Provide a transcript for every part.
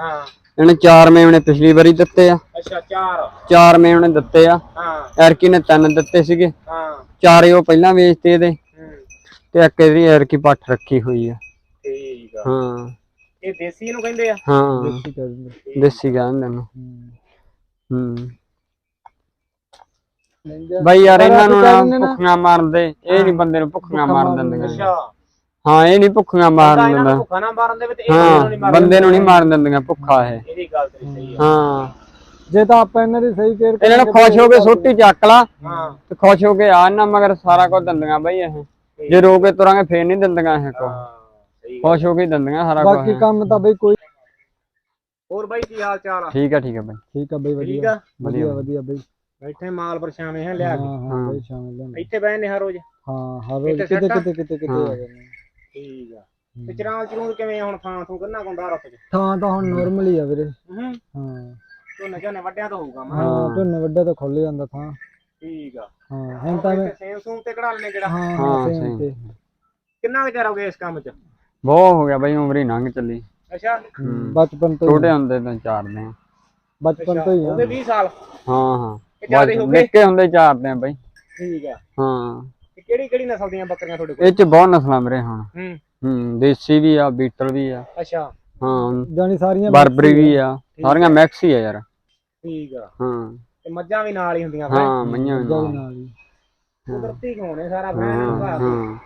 ਹਾਂ। ਇਹਨੇ ਚਾਰ ਮੇਵਣੇ ਪਿਛਲੀ ਵਾਰੀ ਦਿੱਤੇ ਆ। ਅੱਛਾ ਚਾਰ। ਚਾਰ ਮੇਵਣੇ ਦਿੱਤੇ ਆ। ਹਾਂ। ਐਰਕੀ ਨੇ ਤਿੰਨ ਦਿੱਤੇ ਸੀਗੇ। ਹਾਂ। ਚਾਰੇ ਉਹ ਪਹਿਲਾਂ ਵੇਚਤੇ ਇਹਦੇ। ਹੂੰ। ਤੇ ਇੱਕ ਇਹਦੀ ਐਰਕੀ ਪੱਠ ਰੱਖੀ ਹੋਈ ਆ। ਠੀਕ ਆ। ਹਾਂ। ਇਹ ਦੇਸੀ ਇਹਨੂੰ ਕਹਿੰਦੇ ਆ? ਹਾਂ। ਦੇਸੀ ਕਰ ਦਿੰਦੇ। ਦੇਸੀ ਕਹਿੰਦੇ ਨੇ ਹੂੰ। ਬਈ ਯਾਰ ਇਹਨਾਂ ਨੂੰ ਨਾ ਕਹਿੰਦੇ ਨਾ- ਭੁੱਖੀਆਂ ਮਾਰਦੇ ਇਹ ਨਹੀਂ ਬੰਦੇ ਨੂੰ ਭੁੱਖੀਆਂ ਮਾਰ ਦਿੰਦੀਆਂ ਅੱਛਾ। ਹਾਂ ਇਹ ਨਹੀਂ ਭੁੱਖੀਆਂ ਮਾਰਨ ਤਾਂ ਇਹਨਾਂ ਦਿੰਦਾ। ਨੂੰ ਭੁੱਖਾ ਨਾ ਮਾਰਨ ਦੇ ਵਿੱਚ ਇਹ ਹਾਂ ਨਹੀਂ ਮਾਰਨ ਬੰਦੇ ਨੂੰ ਨਹੀਂ ਮਾਰਨ ਦਿੰਦੀਆਂ ਭੁੱਖਾ ਇਹ। ਇਹਦੀ ਗੱਲ ਤੇਰੀ ਸਹੀ ਆ। ਹਾਂ। ਜੇ ਤਾਂ ਆਪਾਂ ਇਹਨਾਂ ਦੀ ਸਹੀ ਕੇਅਰ ਇਹਨਾਂ ਨੂੰ ਖੁਸ਼ ਹੋ ਕੇ ਸੋਟੀ ਚੱਕ ਲਾ। ਹਾਂ। ਤੇ ਖੁਸ਼ ਹੋ ਕੇ ਆ ਨਾ ਮਗਰ ਸਾਰਾ ਕੁਝ ਦਿੰਦੀਆਂ ਬਈ ਇਹ। ਜੇ ਰੋ ਕੇ ਤੁਰਾਂਗੇ ਫੇਰ ਨਹੀਂ ਦਿੰਦੀਆਂ ਇਹ ਕੋ। ਹਾਂ ਖੁਸ਼ ਹੋ ਕੇ ਹੀ ਦਿੰਦੀਆਂ ਸਾਰਾ ਬਾਕੀ ਕੁਝ ਕੰਮ ਤਾਂ ਬਈ ਕੋਈ ਹੋਰ ਬਾਈ ਕੀ ਹਾਲ ਚਾਲ ਆ? ਠੀਕ ਆ ਠੀਕ ਆ ਬਈ। ਠੀਕ ਆ ਬਈ ਵਧੀਆ। ਵਧੀਆ। ਵਧੀਆ ਬਈ। ਬੈਠੇ ਮਾਲ ਪਰਛਾਵੇਂ ਹੈ ਲਿਆ ਹਾਂ ਕੇ। ਹਾਂ ਬਈ ਸ਼ਾਮਿਲ ਲੈਣਾ ਇੱਥੇ ਬਹਿਨੇ ਹਰ ਰੋਜ਼। ਹਾਂ ਹਰ ਰੋਜ਼। ਕਿਤੇ ਕਿਤੇ? ਕਿਤੇ ਕਿਤੇ ਹਾਂ। ਆ ਜਾਂਦੇ। ਠੀਕ ਆ। ਤੇ ਚਰੂਲ ਕਿਵੇਂ ਹੁਣ ਥਾਂ ਥੂ ਕਿੰਨਾ ਕੁੰਦਾ ਰੱਖ ਚ? ਥਾਂ ਤਾਂ ਹੁਣ ਨਾਰਮਲ ਹੀ ਆ ਵੀਰੇ। ਹੂੰ। ਹਾਂ। ਝੋਨੇ ਝੋਨੇ ਵੱਡਿਆਂ ਤੋਂ ਹੋਊਗਾ ਮੈਂ ਹਾਂ ਝੋਨੇ ਵੱਡਾ ਤਾਂ ਖੁੱਲ ਜਾਂਦਾ ਥਾਂ। ਠੀਕ ਆ। ਹਾਂ ਹੁਣ ਤਾਂ ਮੈਂ ਸੇਮ ਸੂਮ ਤੇ ਕਢਾ ਲੈਣੇ ਕਿਹੜਾ ਹਾਂ ਹਾਂ, ਹਾਂ same ਸੇਮ। ਤੇ। ਕਿੰਨਾ ਕੁ ਚਿਰ ਹੋ ਗਿਆ ਇਸ ਕੰਮ 'ਚ? ਬਹੁਤ ਹੋ ਗਿਆ ਬਈ ਉਮਰ ਹੀ ਲੰਘ ਚੱਲੀ। ਅੱਛਾ। ਬਚਪਨ ਤੋਂ ਛੋਟੇ ਹੁੰਦੇ ਤਾਂ ਚਾਰਦੇ ਆ ਬਚਪਨ ਤੋਂ ਹੀ ਉਹਦੇ 20 ਸਾਲ। ਹਾਂ ਹਾਂ। ਇਹ ਜ਼ਿਆਦੇ ਹੋ ਗਏ। ਨਿੱਕੇ ਹੁੰਦੇ ਚਾਰਦੇ ਆ ਬਈ। ਠੀਕ ਆ। ਹਾਂ। ਤੇ ਕਿਹੜੀ ਕਿਹੜੀ ਨਸਲ ਦੀਆਂ ਬੱਕਰੀਆਂ ਤੁਹਾਡੇ ਕੋਲ? ਇਹ ਚ ਬਹੁਤ ਨਸਲਾਂ ਵੀਰੇ ਹੁਣ। ਹੂੰ। ਹੂੰ ਦੇਸੀ ਵੀ ਆ ਬੀਟਲ ਵੀ ਆ। ਅੱਛਾ। ਹਾਂ। ਜਾਨੀ ਸਾਰੀਆਂ ਬਰਬਰੀ ਵੀ ਆ। ਸਾਰੀਆਂ ਮੈਕਸ ਹੀ ਆ ਯਾਰ। ਠੀਕ ਆ। ਹਾਂ। ਤੇ ਮੱਝਾਂ ਵੀ ਨਾਲ ਹੀ ਹੁੰਦੀਆਂ ਫਿਰ ਹਾਂ ਮਈਆਂ ਵੀ ਮੱਝਾਂ ਨਾਲ। ਹੀ। ਕੁਦਰਤੀ ਹੋਣੇ ਸਾਰਾ ਫੈਨ ਹਾਂ ਹੁੰਦਾ ਹਾਂ।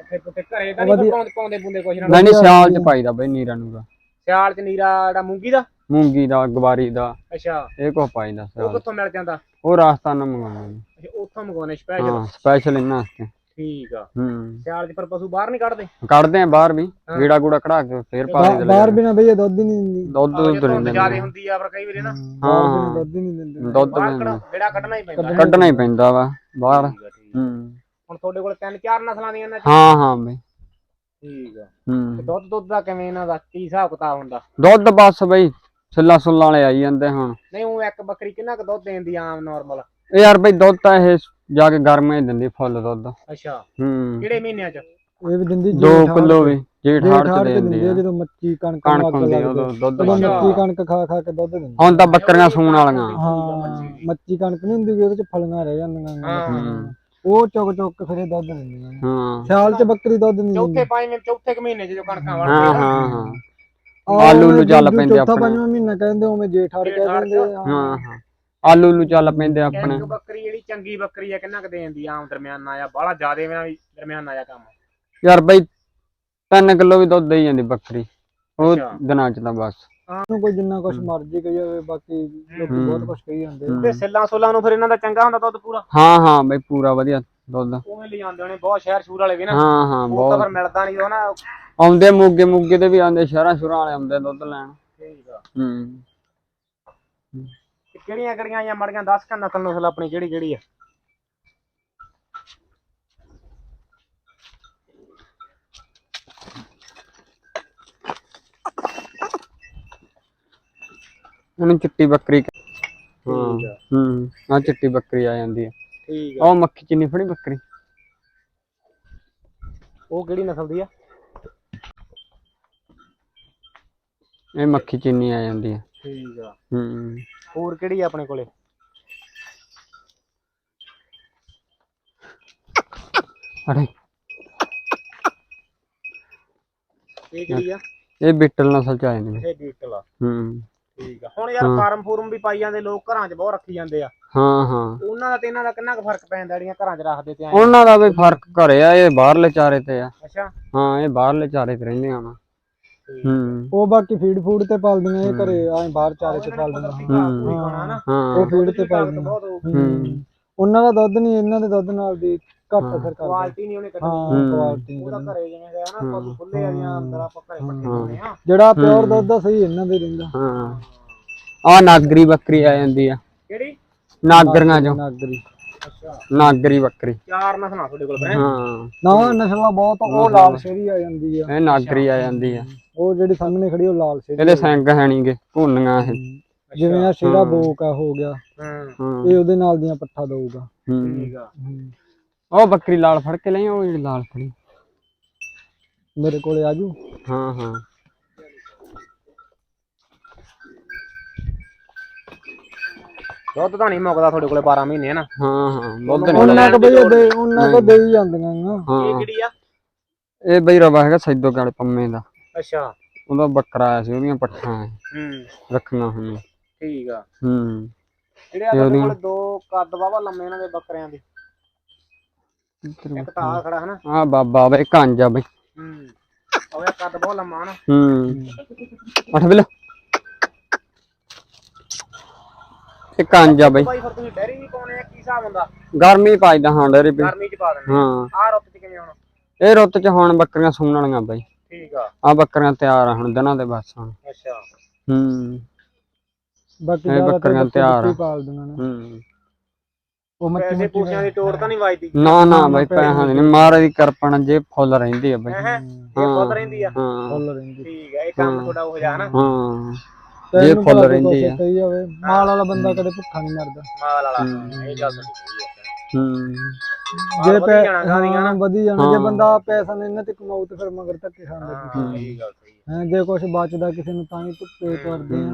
ਇੱਥੇ ਪੁੱਤੇ ਘਰੇ ਤਾਂ ਨਹੀਂ ਪਾਉਂਦੇ ਪਾਉਂਦੇ ਬੁੰਦੇ ਕੁਛ ਨਾ ਨਹੀਂ ਨਹੀਂ ਸਿਆਲ ਚ ਪਾਈਦਾ ਬਈ ਨੀਰਾ ਨੂਰਾ। ਸਿਆਲ 'ਚ ਨੀਰਾ ਜਿਹੜਾ ਮੂੰਗੀ ਦਾ? ਮੂੰਗੀ ਦਾ ਗਵਾਰੀ ਦਾ। ਅੱਛਾ। ਇਹ ਕੋ ਪਾਈਦਾ ਉਹ ਸਿਆਲ ਕਿੱਥੋਂ ਮਿਲ ਜਾਂਦਾ? ਉਹ ਰਾਜਸਥਾਨ ਮੰਗਾਉਂਦੇ ਨੇ। ਅੱਛਾ ਉੱਥੋਂ ਮੰਗਵਾਉਣੇ ਸਪੈਸ਼ਲ ਹਾਂ ਸਪੈਸ਼ਲ ਇਹਨਾਂ ਵਾਸਤੇ। ਠੀਕ ਆ। ਹੂੰ। ਸਿਆਲ 'ਚ ਪਰ ਪਸ਼ੂ ਬਾਹਰ ਨਹੀਂ ਕੱਢਦੇ? ਕੱਢਦੇ ਆ ਬਾਹਰ ਵੀ ਗੀੜਾ ਗੂੜਾ ਕਢਾ ਕੇ ਫੇਰ ਪਾ ਬਾ- ਦੇ ਬਾਹਰ ਬਿਨਾ ਬਈ ਇਹ ਦੁੱਧ ਹੀ ਨਹੀਂ ਦਿੰਦੀ। ਦੁੱਧ ਦੁੱਧ ਨਹੀਂ ਜ਼ਿਆਦੇ ਦਿੰਦੇ। ਹੁੰਦੀ ਆ ਪਰ ਕਈ ਵਾਰੀ ਨਾ। ਬਾਹਰ ਬਿਨਾ ਦੁੱਧ ਹੀ ਨਹੀਂ ਦਿੰਦੇ। ਦੁੱਧ ਬਾਹਰ ਵੀ ਕੱਢ ਜਿਹੜਾ ਕੱਢਣਾ ਹੀ ਪੈਂਦਾ। ਕੱਢਣਾ ਹੀ ਪੈਂਦਾ ਵਾ ਬਾਹਰ। ਠੀਕ ਆ, ਠੀਕ ਆ। ਹੂੰ। ਹੁਣ ਤੁਹਾਡੇ ਕੋਲ ਤਿੰਨ ਚਾਰ ਨਸਲਾਂ ਦੀਆਂ ਇਹਨਾਂ 'ਚ। ਹਾਂ ਹਾਂ ਬਈ। ਠੀਕ ਆ। ਤੇ ਹੂੰ ਦੁੱਧ ਦੁੱਧ ਦਾ ਕਿਵੇਂ ਇਹਨਾਂ ਦਾ? ਕੀ ਹਿਸਾਬ ਕਿਤਾਬ ਹੁੰਦਾ? ਦੁੱਧ ਬਸ ਬਈ ਛਿੱਲਾ ਸੁੱਲਾ ਵਾਲੇ ਆਈ ਜਾਂਦੇ ਹੁਣ। ਨਹੀਂ ਉਹ ਇੱਕ ਬੱਕਰੀ ਕਿੰਨਾ ਕੁ ਦੁੱਧ ਦੇਂਦੀ ਆ ਆਮ ਨਾਰਮਲ ਇਹ ਯਾਰ ਬਈ ਦੁੱਧ ਤਾਂ ਇਹ ਜਾ ਕੇ ਗਰਮੇ ਦਿੰਦੀ ਫੁੱਲ ਦੁੱਧ। ਅੱਛਾ। ਹੂੰ। ਕਿਹੜੇ ਮਹੀਨਿਆਂ 'ਚ? ਇਹ ਵੀ ਦਿੰਦੀ 2 ਕਿਲੋ ਵੀ ਜੇਠ ਹਾੜ ਚ ਤੇ ਦਿੰਦੀ ਆ ਜਦੋਂ ਕਣਕ ਕਣਕ ਹੁੰਦੀ ਆ ਲੱਗਦੀ ਉਦੋਂ ਦੁੱਧ ਉਦੋਂ ਵੱਧਦਾ। ਮੱਚੀ ਕਣਕ ਖਾ ਖਾ ਕੇ ਦੁੱਧ ਦਿੰਦੀ ਹੁਣ ਤਾਂ ਬੱਕਰੀਆਂ ਸੂਣ ਵਾਲੀਆਂ। ਹਾਂ। ਮੱਚੀ ਕਣਕ ਨਹੀਂ ਹੁੰਦੀ ਵੀ ਉਹਦੇ ਚ ਫਲੀਆਂ ਰਹਿ ਜਾਂਦੀਆਂ ਹਾਂ। ਉਹ ਚੁੱਕ ਚੁੱਕ ਕੇ ਫਿਰ ਦੁੱਧ ਦਿੰਦੀਆਂ। ਹਾਂ। ਸਿਆਲ ਚ ਬੱਕਰੀ ਦੁੱਧ ਨਹੀਂ ਦਿੰਦੀ ਚੌਥੇ ਪੰਜਵੇਂ ਚੌਥੇ ਕੁ ਮਹੀਨੇ 'ਚ ਜੋ ਕਣਕਾਂ ਹਾਂ ਵੜਦੀਆਂ ਹਾਂ ਹਾਂ। ਆਹ ਆਲੂ ਨੂੰ ਚੱਲ ਦੂਜਾ ਪੈਂਦੇ ਚੌਥਾ ਆਪਣੇ। ਪੰਜਵਾਂ ਮਹੀਨਾ ਕਹਿੰਦੇ ਉਵੇਂ ਜੇਠ ਹਾੜ ਜੇਠ ਹਾੜ ਕਹਿੰਦੇ ਆ। ਹਾਂ ਹਾਂ। ਆਲੂ ਨੂੰ ਚੱਲ ਪੈਂਦੇ ਆਪਣੇ। ਬੱਕਰੀ ਜਿਹੜੀ ਚੰਗੀ ਬੱਕਰੀ ਆ ਕਿੰਨਾ ਕੁ ਦੇਂਦੀ ਆ ਆਮ ਦਰਮਿਆਨਾ ਆ ਬਾਹਲਾ ਜ਼ਿਆਦੇ ਵੀ ਨਾ ਵੀ ਦਰਮਿਆਨਾ ਆ ਕੰਮ? ਯਾਰ ਬਈ 3 ਕਿਲੋ ਵੀ ਦੁੱਧ ਦੇਈ ਜਾਂਦੀ ਬੱਕਰੀ। ਉਹ ਅੱਛਾ। ਦਿਨਾਂ ਚ ਤਾਂ ਬਸ। ਉਹਨੂੰ ਕੋਈ ਜਿੰਨਾ ਕੁਛ ਮਰਜ਼ੀ ਕਹੀ ਜਾਵੇ ਬਾਕੀ ਲੋਕੀ ਬਹੁਤ ਕੁਛ ਕਹੀ ਜਾਂਦੇ ਆ। ਤੇ ਸਿੱਲਾਂ ਸੁੱਲਾਂ ਨੂੰ ਫਿਰ ਇਹਨਾਂ ਦਾ ਚੰਗਾ ਹੁੰਦਾ ਦੁੱਧ ਪੂਰਾ? ਹਾਂ ਹਾਂ ਬਈ ਪੂਰਾ ਵਧੀਆ ਦੁੱਧ। ਉਵੇਂ ਲੈ ਜਾਂਦੇ ਹੋਣੇ ਬਹੁਤ ਸ਼ਹਿਰ ਸ਼ੂਰ ਵਾਲੇ ਵੀ ਨਾ। ਹਾਂ ਹਾਂ ਉਹ ਤਾਂ ਬਹੁਤ। ਫਿਰ ਮਿਲਦਾ ਨਹੀਂ ਉਹ ਨਾ। ਆਉਂਦੇ ਮੋਗੇ ਮੋਗੇ ਤੇ ਵੀ ਆਉਂਦੇ ਸ਼ਹਿਰਾਂ ਸ਼ੁਰਾਂ ਵਾਲੇ ਆਉਂਦੇ ਦੁੱਧ ਲੈਣ। ਠੀਕ ਆ। ਹੂੰ। ਕਿਹੜੀਆਂ ਕਿਹੜੀਆਂ ਆਈਆਂ ਮੜੀਆਂ 10 ਕੰਨ ਨਸਲ ਨਸਲ ਆਪਣੀ ਕਿਹੜੀ ਕਿਹੜੀ ਆ। ਉਹਨੂੰ ਚਿੱਟੀ ਬੱਕਰੀ ਕ- ਹਾਂ ਹੂੰ ਆ ਚਿੱਟੀ ਬੱਕਰੀ ਆ ਜਾਂਦੀ ਹੈ ਠੀਕ ਆ। ਉਹ ਮੱਖੀ ਚਿੰਨੀ ਫੜੀ ਬੱਕਰੀ। ਉਹ ਕਿਹੜੀ ਨਸਲ ਦੀ ਆ? ਇਹ ਮੱਖੀ ਚਿੰਨੀ ਆ ਜਾਂਦੀ ਹੈ ਠੀਕ ਆ। ਹੂੰ। ਹੋਰ ਕਿਹੜੀ ਆ ਆਪਣੇ ਕੋਲੇ? ਅਰੇ। ਇਹ ਕਿਹੜੀ ਆ? ਇਹ ਬਿੱਟਲ ਨਸਲ ਚ ਆ ਜਾਂਦੀ ਨੇ ਇਹ ਬੀਟਲ ਆ। ਹੂੰ। ਠੀਕ ਆ। ਹੁਣ ਯਾਰ ਫਾਰਮ ਫੂਰਮ ਵੀ ਪਾਈ ਜਾਂਦੇ ਲੋਕ ਘਰਾਂ 'ਚ ਬਹੁਤ ਰੱਖੀ ਜਾਂਦੇ ਆ। ਹਾਂ ਹਾਂ। ਉਹਨਾਂ ਦਾ ਤੇ ਇਹਨਾਂ ਦਾ ਕਿੰਨਾ ਕੁ ਫ਼ਰਕ ਪੈਂਦਾ ਜਿਹੜੀਆਂ ਘਰਾਂ 'ਚ ਰੱਖਦੇ ਤੇ ਆਏ। ਉਹਨਾਂ ਦਾ ਵੀ ਫ਼ਰਕ ਘਰੇ ਆ ਇਹ ਬਾਹਰਲੇ ਚਾਰੇ ਤੇ ਆ। ਅੱਛਾ। ਹਾਂ ਇਹ ਬਾਹਰਲੇ ਚਾਰੇ ਤੇ ਰਹਿੰਦੀਆਂ ਵਾ ਹੂੰ। ਉਹ ਬਾਕੀ ਫੀਡ ਫੂਡ ਤੇ ਪਾਲਦੀਆਂ ਇਹ ਘਰੇ ਐਂ ਬਾਹਰ ਚਾਰੇ ਤੇ ਪਾਲਦੀਆਂ। ਹਾਂ। ਨਾ ਹਾਂ। ਉਹ ਫੀਡ ਤੇ ਪਾਲਦੀਆਂ। ਹੂੰ। ਉਹਨਾਂ ਦਾ ਦੁੱਧ ਨਹੀਂ ਇਹਨਾਂ ਦੇ ਦੁੱਧ ਨਾਲ ਦੀ ਘੱਟ ਅਸਰ ਕਰਦਾ। ਕੁਆਲਿਟੀ ਨਹੀਂ ਉਹਨੇ ਕੱਢਣੀ। ਹਾਂ ਕੁਆਲਿਟੀ ਉਹਦਾ ਘਰੇ ਜਿਵੇਂ ਗਿਆ ਨਾ ਪਸ਼ੂ ਖੁੱਲੇ ਆ ਜਾਂ ਅੰਦਰ ਆਪਾਂ ਘਰੇ ਪੱਠੇ ਪਾਉਂਦੇ ਆ। ਜਿਹੜਾ ਪਿਓਰ ਦੁੱਧ ਆ ਸਹੀ ਇਹਨਾਂ ਦੇ ਰਹਿੰਦਾ ਹਾਂ। ਆ ਨਾਗਰੀ ਬੱਕਰੀ ਆ ਜਾਂਦੀ ਆ। ਕਿਹੜੀ? ਨਾਗਰੀਆਂ ਚੋਂ। ਨਾਗਰੀ। ਅੱਛਾ। ਨਾਗਰੀ ਬੱਕਰੀ। ਚਾਰ ਨਸਲਾਂ ਤੁਹਾਡੇ ਕੋਲ ਹਾਂ। ਨਾ ਨਸਲਾਂ ਬਹੁਤ ਉਹ ਲਾਲ ਸ਼ੇਰੀ ਆ ਜਾਂਦੀ ਆ। ਇਹ ਨਾਗਰੀ ਆ ਜਾਂਦੀ ਆ। ਉਹ ਜਿਹੜੀ ਸਾਹਮਣੇ ਖੜੀ ਉਹ ਲਾਲ ਸ਼ੇਰੀ ਇਹਦੇ ਸਿੰਘ ਹੈ ਨਹੀਂਗੇ ਭੁੰਨੀਆਂ ਇਹ। ਜਿਵੇਂ ਆ ਸ਼ੇਰਾ ਬੋਕ ਆ ਹੋ ਗਿਆ। ਹਾਂ। ਇਹ ਉਹਦੇ ਨਾਲ ਦੀਆਂ ਪੱਠਾ ਦਊਗਾ। ਠੀਕ ਆ। ਉਹ ਬੱਕਰੀ ਲਾਲ ਫੜ ਕੇ ਲਈ ਉਹ ਜਿਹੜੀ ਲਾਲ ਫੜੀ। ਮੇਰੇ ਕੋਲੇ ਆਜੂ ਹਾਂ ਹਾਂ। ਦੁੱਧ ਤਾਂ ਨਹੀਂ ਮੁੱਕਦਾ ਤੁਹਾਡੇ ਕੋਲੇ 12 ਮਹੀਨੇ ਨਾ? ਹਾਂ ਹਾਂ ਦੁੱਧ ਨਹੀਂ ਉਹਨਾਂ ਕੋ ਬਈ ਦੇ ਉਹਨਾਂ ਕੋ ਦੇ ਹੀ ਜਾਂਦੀਆਂ ਗਾ ਇਹ ਹਾਂ ਕਿਹੜੀ ਆ? ਇਹ ਬਈ ਰਵਾ ਹੈਗਾ ਸੈਦੋ ਕਾਲੇ ਪੰਮੇ ਦਾ। ਅੱਛਾ। ਉਹਦਾ ਬੱਕਰਾ ਆਇਆ ਸੀ ਉਹਦੀਆਂ ਪੱਠਾਂ ਹੂੰ। ਰੱਖੀਆਂ ਹੋਈਆਂ ਠੀਕ ਆ। ਹੂੰ। ਜਿਹੜੇ ਆ ਤੁਹਾਡੇ ਕੋਲੇ ਦੋ ਕੱਦ ਵਾਵਾ ਲੰਮੇ ਇਹਨਾਂ ਦੇ ਬੱਕਰਿਆਂ ਦੇ। ਇੱਕ ਤਾਂ ਆ ਖੜਾ ਹਨਾ ਆ ਬਾਬਾ ਬਈ ਕਾਂਜਾ ਬਈ। ਹੂੰ। ਉਹ ਇਹ ਕੱਦ ਬਹੁਤ ਲੰਮਾ ਨਾ? ਹੂੰ। ਅੱਠ ਬਿਲ। ਇਹ ਕਾਂਜਾ ਬਈ। ਭਾਈ ਫਿਰ ਤੁਸੀਂ ਡੈਰੀ ਵੀ ਪਾਉਣੇ ਆ ਕੀ ਹਿਸਾਬ ਹੁੰਦਾ? ਗਰਮੀ ਪਾਈਦਾ ਹਾਂ ਡੇਰੀ ਵੀ। ਗਰਮੀ ਚ ਪਾ ਦਿੰਦੇ ਹਾਂ। ਆ ਰੁੱਤ ਚ ਕਿਵੇਂ ਹੁਣ? ਇਹ ਰੁੱਤ ਚ ਹੁਣ ਬੱਕਰੀਆਂ ਸੂਣ ਵਾਲੀਆਂ ਬਈ। ਠੀਕ ਆ। ਆ ਬੱਕਰੀਆਂ ਤਿਆਰ ਆ ਹੁਣ ਦਿਨਾਂ ਦੇ ਬਸ ਹੁਣ। ਅੱਛਾ। ਹੂੰ। ਬਾਕੀ ਇਹ ਜ਼ਿਆਦਾ ਬੱਕਰੀਆਂ ਤਿਆਰ ਆ। ਪਾਲ ਦਿੰਦੇ ਨੇ। ਹੂੰ। ਉਹ ਮੱਛੀ ਪੈਸੇ ਪੂਸਿਆਂ ਦੀ ਟੋੜ ਤਾਂ ਨਹੀਂ ਵੱਜਦੀ। ਨਾ ਨਾ ਬਈ ਪੈਸਾ ਨਹੀਂ ਮਾਰੇ ਦੀ ਕਰਪਣ ਜੇ ਫੁੱਲ ਰਹਿੰਦੀ ਆ ਬਈ। ਹੈ ਇਹ ਫੁੱਲ ਰਹਿੰਦੀ ਆ। ਹਾਂ। ਫੁੱਲ ਰਹਿੰਦੀ। ਠੀਕ ਆ ਇਹ ਕੰਮ ਤੁਹਾਡਾ ਉਹ ਜਾ ਨਾ ਹਾਂ। ਤੇ ਜੇ ਫੁੱਲ ਰਹਿੰਦੀ ਆ। ਕਹੀ ਜਾਵੇ ਮਾਲ ਵਾਲਾ ਬੰਦਾ ਕਦੇ ਭੁੱਖਾ ਨਹੀਂ ਮਰਦਾ। ਮਾਲ ਵਾਲਾ। ਇਹ ਗੱਲ ਸਹੀ ਹੂੰ। ਜੇ ਵਧੀ ਪੈ ਜਾਣਾ ਗਾਂਧੀ ਹਾਂ, ਵਧੀ ਜਾਣਾ। ਜੇ ਹਾਂ। ਬੰਦਾ ਪੈਸਾ ਨਹੀਂ ਤੇ ਕਮਾਊ ਤੇ ਫਿਰ ਮਗਰ ਧੱਕੇ ਖਾਂਦਾ ਹਾਂ ਇਹ ਗੱਲ ਸਹੀ ਹੈ। ਜੇ ਕੁਝ ਬਚਦਾ ਕਿਸੇ ਨੂੰ ਤਾਂ ਹੀ ਧੁੱਪੇ ਕਰਦੇ ਆ।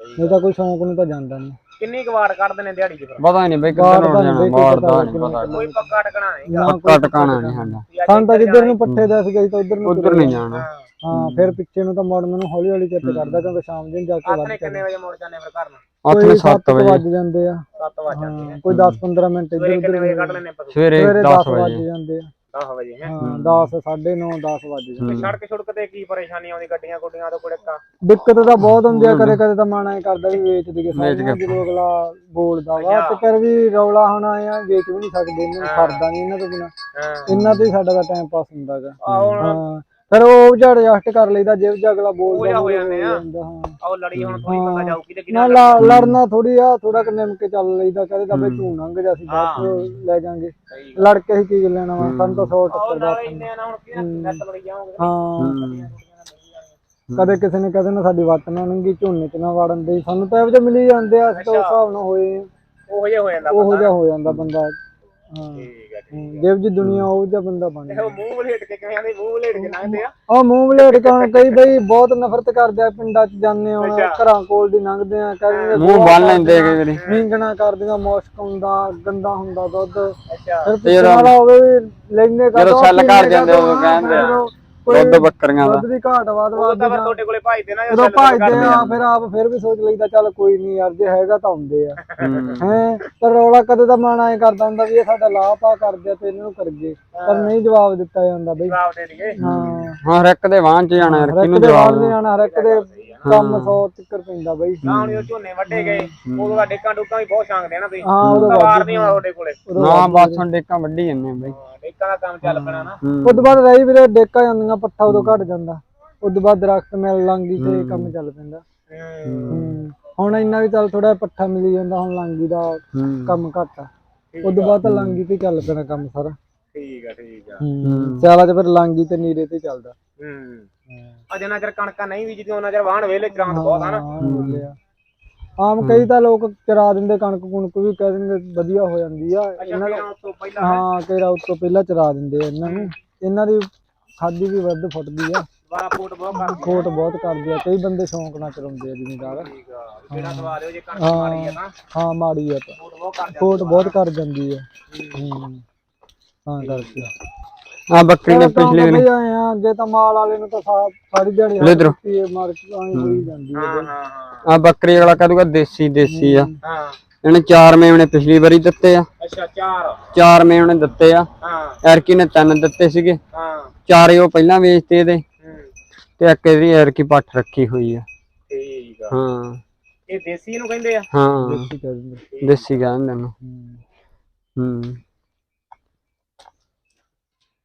ਨਹੀਂ ਤਾਂ ਕੋਈ ਸ਼ੌਂਕ ਨੂੰ ਤਾਂ ਜਾਂਦਾ ਨਹੀਂ। ਕਿੰਨੀ ਕੁ ਵਾਰ ਕੱਢਦੇ ਨੇ ਦਿਹਾੜੀ ਚ ਫਿਰ? ਪਤਾ ਨਹੀਂ ਬਈ ਕਿੱਧਰ ਨੀ ਜਾਣਾ ਬਈ ਬਾਹਰ ਕੋਈ ਦਾ ਪਤਾ ਨਹੀਂ ਪਤਾ। ਕੋਈ ਪੱਕਾ ਟਿਕਣਾ ਨਹੀਂ ਪੱਕਾ ਟਿਕਾਣਾ ਨਹੀਂ ਸਾਡਾ ਸਾਨੂੰ ਤਾਂ ਜਿੱਧਰ ਨੂੰ ਪੱਠੇ ਦਾ ਸੀ ਗਈ ਤਾਂ ਉਧਰ ਨੂੰ ਉਧਰ ਨਹੀਂ ਜਾਣਾ। ਹਾਂ ਫਿਰ ਪਿੱਛੇ ਨੂੰ ਤਾਂ ਮੁੜਨ ਨੂੰ ਹੌਲੀ ਹੌਲੀ ਚਿੱਤ ਕਰਦਾ ਕਿਉਂਕਿ ਸ਼ਾਮ ਦਿਨ ਜਾ ਕੇ ਵੱਧ ਆਥਣੇ ਕਿੰਨੇ ਵਜੇ ਮੁੜ ਜਾਂਦੇ ਫਿਰ ਘਰ ਨੂੰ? ਅੱਠ ਕੋਈ ਨੂੰ 7 7 ਵਜੇ। ਵੱਜ ਜਾਂਦੇ ਆ। 7 ਵਜੇ ਜਾਂਦੇ ਹਾਂ, ਕੋਈ 10 15 ਮਿੰਟ ਇੱਧਰ ਕਿੰਨੇ ਉੱਧਰ ਵਜੇ ਕੱਢ ਲੈਣੇ ਪਸ਼ੂ? ਸਵੇਰੇ ਸਵੇਰੇ 10 10 ਵੱਜ ਵਜੇ। ਜਾਂਦੇ ਆ। 10 ਵਜੇ ਹੈ? ਹਾਂ 10 9:30 10 ਵੱਜ। ਸੜਕ ਛੁੜਕ ਤੇ ਕੀ ਪਰੇਸ਼ਾਨੀ ਆਉਂਦੀ? ਗੱਡੀਆਂ ਗੁੱਡੀਆਂ ਤੋਂ ਕੁੜਕਾ ਦਿੱਕਤ ਤਾਂ ਬਹੁਤ ਹੁੰਦੀ ਆ ਕਦੇ ਕਦੇ ਤਾਂ ਮਨ ਐ ਕਰਦਾ ਵੀ ਵੇਚ ਦਈਏ। ਸਾਰੀਆਂ ਜਦੋਂ ਅਗਲਾ ਬੋਲਦਾ ਵਾ ਤੇ ਕਰ ਵੀ ਰੌਲਾ ਹੋਣਾ ਆ ਵੇਚ ਵੀ ਨਹੀਂ ਸਕਦੇ ਇਹਨਾਂ ਨੂੰ ਸਰਦਾ ਨਹੀਂ ਇਹਨਾਂ ਤੋਂ ਬਿਨਾ। ਇਹਨਾਂ ਤੇ ਹੀ ਸਾਡਾ ਤਾਂ ਟਾਈਮ ਪਾਸ ਹੁੰਦਾਗਾ ਆ ਹੁਣ ਹਾਂ। ਫਿਰ ਉਹ ਜੜ ਐਡਜਸਟ ਕਰ ਲਈਦਾ ਜੇ ਜੇ ਅਗਲਾ ਬੋਲਦਾ ਹੋ ਜਾਂਦੇ ਆ। ਜਾਂਦਾ, ਹਾਂ। ਆਹ ਲੜੀ ਹੁਣ ਥੋੜੀ ਪਤਾ ਜਾਊਗੀ ਤੇ ਨਾ ਲਾ- ਲੜਨਾ ਥੋੜੀ ਆ ਥੋੜਾ ਕਿ ਨਿਮ ਕੇ ਚੱਲ ਲਈਦਾ ਕਦੇ ਤਾਂ ਬਈ ਤੂੰ ਲੰਘ ਜਾ ਅਸੀਂ ਬਾਅਦ ਚ ਲੈ ਜਾਾਂਗੇ। ਸਹੀ ਲੜ ਕੇ ਹੀ ਕੀ ਲੈਣਾ ਵਾ ਸਾਨੂੰ ਤਾਂ 100 ਆਹ ਟੱਕਰ ਦਾ ਨਾਲੇ ਇੰਨੇ ਆ ਨਾ ਹੁਣ ਕਿਹਨਾਂ ਨੈਟ ਲੜੀ ਜਾਓਗੇ ਹਾਂ। ਕਦੇ ਕਿਸੇ ਨੇ ਕਦੇ ਨਾ ਸਾਡੀ ਵੱਟ ਨਾ ਲੰਗੀ ਝੋਨੇ ਚ ਨਾ ਵੜਨ ਦੇ ਸਾਨੂੰ ਤਾਂ ਇਹੋ ਜਿਹੇ ਮਿਲੀ ਜਾਂਦੇ ਆ ਅਸੀਂ ਤਾਂ ਉਸ ਹਿਸਾਬ ਨਾਲ ਹੋਏ ਆ। ਉਹ ਜਿਹਾ ਹੋ ਜਾਂਦਾ ਉਹੋ ਜਿਹਾ ਹੋ ਜਾਂਦਾ ਬੰਦਾ। ਠੀਕ ਜਿਹੋ ਜਿਹੀ ਦੁਨੀਆ ਉਹ ਜਿਹਾ ਬੰਦਾ ਬਣ ਉਹ ਮੂੰਹ ਵਲੇਟ ਕੇ ਕਿਵੇਂ ਆਂਦੇ ਮੂੰਹ ਵਲੇਟ ਕੇ ਲੰਘਦੇ ਆ। ਆ ਮੂੰਹ ਵਲੇਟ ਕੇ ਕਈ ਬਈ ਬਹੁਤ ਨਫ਼ਰਤ ਕਰਦੇ ਆ ਪਿੰਡਾਂ ਚ ਜਾਂਦੇ ਆ ਘਰਾਂ ਕੋਲ ਦੀ ਲੰਘਦੇ ਆ ਕਹਿੰਦੇ ਮੂੰਹ ਬੰਨ ਲੈਂਦੇ ਕਈ ਵਾਰੀ। ਮੀਂਗਣਾ ਕਰਦੀਆਂ ਮੁਸ਼ਕ ਹੁੰਦਾ ਗੰਦਾ ਹੁੰਦਾ ਦੁੱਧ। ਅੱਛਾ। ਫਿਰ ਪਿੱਛੇ ਵਾਲਾ ਹੋਵੇ ਵੀ ਕਾ ਜਦੋਂ ਸੈੱਲ ਘਰ ਜਾਂਦੇ ਉਦੋਂ ਕਹਿੰਦੇ ਆ। ਦੁੱਧ ਬੱਕਰੀਆਂ ਦਾ। ਦੁੱਧ ਦੀ ਘਾਟ ਉਹ ਬਾਦ ਤਾਂ ਤੁਹਾਡੇ ਕੋਲੇ ਭਾਈ ਦੇ ਨਾ ਜਦੋਂ ਭੱਜਦੇ ਆ ਫਿਰ ਆਪ ਫਿਰ ਵੀ ਸੋਚ ਲਈਦਾ ਚੱਲ ਕੋਈ ਨਹੀਂ ਯਾਰ ਜੇ ਹੈਗਾ ਤਾਂ ਹੁੰਦੇ ਆ। ਹੂੰ। ਪਰ ਰੌਲਾ ਕਦੇ ਤਾਂ ਮਨ ਐ ਕਰਦਾ ਹੁੰਦਾ ਵੀ ਇਹ ਸਾਡਾ ਆ ਕਰਦੇ ਤੇ ਇਹਨਾਂ ਨੂੰ ਕਰਗੇ ਪਰ ਨਹੀਂ ਜਵਾਬ ਦਿੱਤਾ ਜਾਂਦਾ ਬਈ। ਜਵਾਬ ਦੇ ਦਈਏ। ਹਾਂ। ਹਾਂ ਹਰ ਇੱਕ ਦੇ ਚ ਜਾਣਾ ਹਰ ਇੱਕ ਕਿਹਨੂੰ ਦੇ ਜਵਾਬ ਨਹੀਂ ਆਣਾ ਹਰ ਇੱਕ ਦੇ ਕੰਮ 100 ਤਿੱਕਰ ਪੈਂਦਾ ਬਈ। ਨਾ ਹੁਣ ਉਹ ਝੋਨੇ ਵੱਡੇ ਗਏ। ਉਦੋਂ ਦਾ ਡੇਕਾਂ ਡੁੱਕਾਂ ਵੀ ਬਹੁਤ ਛਾਂਗਦੇ ਆ ਨਾ ਤੁਸੀਂ। ਹਾਂ ਉਦੋਂ ਸਵਾਰ ਨਹੀਂ ਆਉਂਦਾ ਤੁਹਾਡੇ ਕੋਲੇ। ਨਾ ਬਸ ਹੁਣ ਡੇਕਾਂ ਵੱਢੀ ਜਾਂਦੇ ਆ ਬਈ। ਹਾਂ, ਡੇਕਾਂ ਦਾ ਕੰਮ ਚੱਲ ਪੈਣਾ ਨਾ। ਹੂੰ। ਉਸ ਤੋਂ ਬਾਅਦ ਰਹੀ ਵੀਰੇ ਡੇਕਾ ਜਾਂਦੀਆਂ ਪੱਠਾ ਉਦੋਂ ਘਟ ਜਾਂਦਾ। ਉਸ ਤੋਂ ਬਾਅਦ ਦਰਖਤ ਮਿਲ ਲਾਂਗੀ ਤੇ ਕੰਮ ਚੱਲ ਪੈਂਦਾ। ਹੂੰ, ਹੂੰ। ਹੁਣ ਇੰਨਾ ਵੀ ਚੱਲ ਥੋੜਾ ਪੱਠਾ ਮਿਲੀ ਜਾਂਦਾ ਹੁਣ ਲਾਂਗੀ ਦਾ ਹੂੰ। ਕੰਮ ਘੱਟ ਆ। ਉਸ ਤੋਂ ਬਾਅਦ ਤਾਂ ਲਾਂਗੀ ਤੇ ਹੀ ਚੱਲ ਪੈਣਾ ਕੰਮ ਸਾਰਾ। ਠੀਕ ਆ ਠੀਕ ਆ। ਹੂੰ। ਸਿਆਲਾ ਚ ਫਿਰ ਲਾਂਗੀ ਤੇ ਨੀਰੇ ਤੇ ਹੀ ਚੱਲਦਾ। ਹੂੰ। ਅਜੇ ਨਾ ਚਿਰ ਕਣਕਾਂ ਨਹੀਂ ਬੀਜਦੀ ਉਹਨਾਂ ਚਿਰ ਵਾਹਣ ਵੇਲੇ ਚਰਾਂਦ ਬਹੁਤ ਆ ਨਾ। ਹਾਂ, ਆ। ਆਮ ਕਈ ਤਾਂ ਲੋਕ ਚਰਾ ਦਿੰਦੇ ਕਣਕ ਕੁਣਕ ਵੀ ਕਹਿ ਦਿੰਦੇ ਵਧੀਆ ਹੋ ਜਾਂਦੀ ਆ। ਅੱਛਾ ਇਹਨਾਂ ਤੋਂ ਪਹਿਲਾਂ ਹਾਂ ਕਿਹੜਾ ਉਸ ਤੋਂ ਪਹਿਲਾਂ ਚਰਾ ਦਿੰਦੇ ਆ ਇਹਨਾਂ ਨੂੰ। ਇਹਨਾਂ ਦੀ ਖਾਦੀ ਵੀ ਵੱਧ ਫੁੱਟਦੀ ਆ। ਦੁਬਾਰਾ ਫੋਟ ਬਹੁਤ ਕਰ ਖੋਟ ਬਹੁਤ ਕਰਦੇ ਆ। ਕਈ ਬੰਦੇ ਸ਼ੌਂਕ ਨਾਲ ਚਰਾਉਂਦੇ ਆ ਜ਼ਿਮੀਦਾਰ। ਠੀਕ ਆ ਜਿਹੜਾ ਦਵਾ ਦਿਓ ਜੇ ਕਣਕ ਮਾਰੀ ਆ ਤਾਂ। ਹਾਂ ਮਾੜੀ ਆ ਤਾਂ। ਫੋਟ ਬਹੁਤ ਕਰ ਜਾਂਦੀ ਖੋਟ ਬਹੁਤ ਕਰ ਜਾਂਦੀ ਆ। ਹੂੰ। ਤਾਂ ਕਰਕੇ। ਆ ਬੱਕਰੀ ਨੇ ਪਿਛਲੇ ਦਿਨ। ਬਈ ਆਏ ਆ ਜੇ ਤਾਂ ਮਾਲ ਵਾਲੇ ਨੂੰ ਤਾਂ ਸਾ- ਸਾਰੀ ਦਿਹਾੜੀ ਲੈ ਇੱਧਰੋਂ। ਇਹ ਮਾਰ ਕੇ ਆਈ ਹੋਈ ਜਾਂਦੀ ਆ ਹਾਂ ਹਾਂ ਹਾਂ। ਆ ਬੱਕਰੀ ਵਾਲਾ ਕਹਦੂਗਾ ਦੇਸੀ ਦੇਸੀ ਆ। ਹਾਂ। ਇਹਨੇ ਚਾਰ ਮੇਵਣੇ ਪਿਛਲੀ ਵਾਰੀ ਦਿੱਤੇ ਆ। ਅੱਛਾ ਚਾਰ। ਚਾਰ ਮੇਵਣੇ ਦਿੱਤੇ ਆ। ਹਾਂ। ਐਰਕੀ ਨੇ ਤਿੰਨ ਦਿੱਤੇ ਸੀਗੇ। ਹਾਂ। ਚਾਰੇ ਉਹ ਪਹਿਲਾਂ ਵੇਚਤੇ ਇਹਦੇ। ਹੂੰ। ਤੇ ਇੱਕ ਇਹਦੀ ਐਰਕੀ ਪੱਠ ਰੱਖੀ ਹੋਈ ਆ। ਠੀਕ ਆ। ਹਾਂ। ਇਹ ਦੇਸੀ ਇਹਨੂੰ ਕਹਿੰਦੇ ਆ? ਹਾਂ। ਕੀ ਕਹਿ ਦਿੰਦੇ। ਦੇਸੀ ਕਹਿੰਦੇ ਨੇ ਹੂੰ।